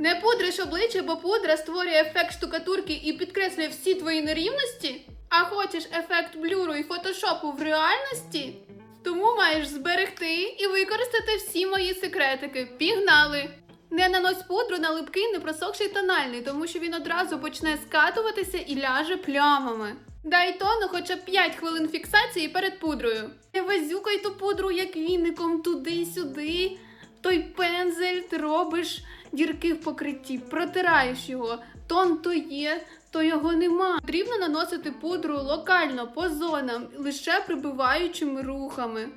Не пудриш обличчя, бо пудра створює ефект штукатурки і підкреслює всі твої нерівності? А хочеш ефект блюру і фотошопу в реальності? Тому маєш зберегти і використати всі мої секретики. Пігнали! Не нанось пудру на липкий непросохший тональний, тому що він одразу почне скатуватися і ляже плямами. Дай тону хоча б 5 хвилин фіксації перед пудрою. Не вазюкай ту пудру як віником туди-сюди. Той пензель ти робиш дірки в покритті, протираєш його. Тон то є, то його нема. Потрібно наносити пудру локально по зонам, лише прибиваючими рухами.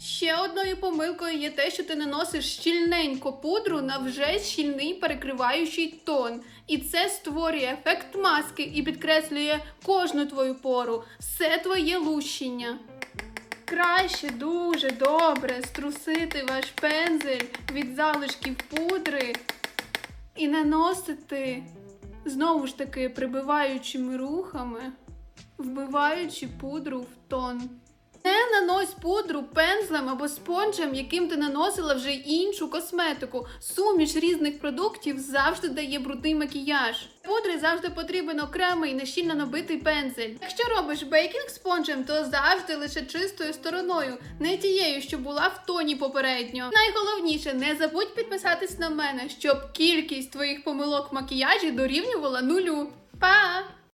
Ще одною помилкою є те, що ти наносиш щільненько пудру на вже щільний перекриваючий тон. І це створює ефект маски і підкреслює кожну твою пору, все твоє лущення. Краще дуже добре струсити ваш пензель від залишків пудри і наносити знову ж таки прибиваючими рухами, вбиваючи пудру в тон. Нанось пудру пензлем або спонжем, яким ти наносила вже іншу косметику. Суміш різних продуктів завжди дає брудний макіяж. Пудри завжди потрібен окремий нещільно набитий пензель. Якщо робиш бейкінг спонжем, то завжди лише чистою стороною, не тією, що була в тоні попередньо. Найголовніше, не забудь підписатись на мене, щоб кількість твоїх помилок в макіяжі дорівнювала нулю. Па!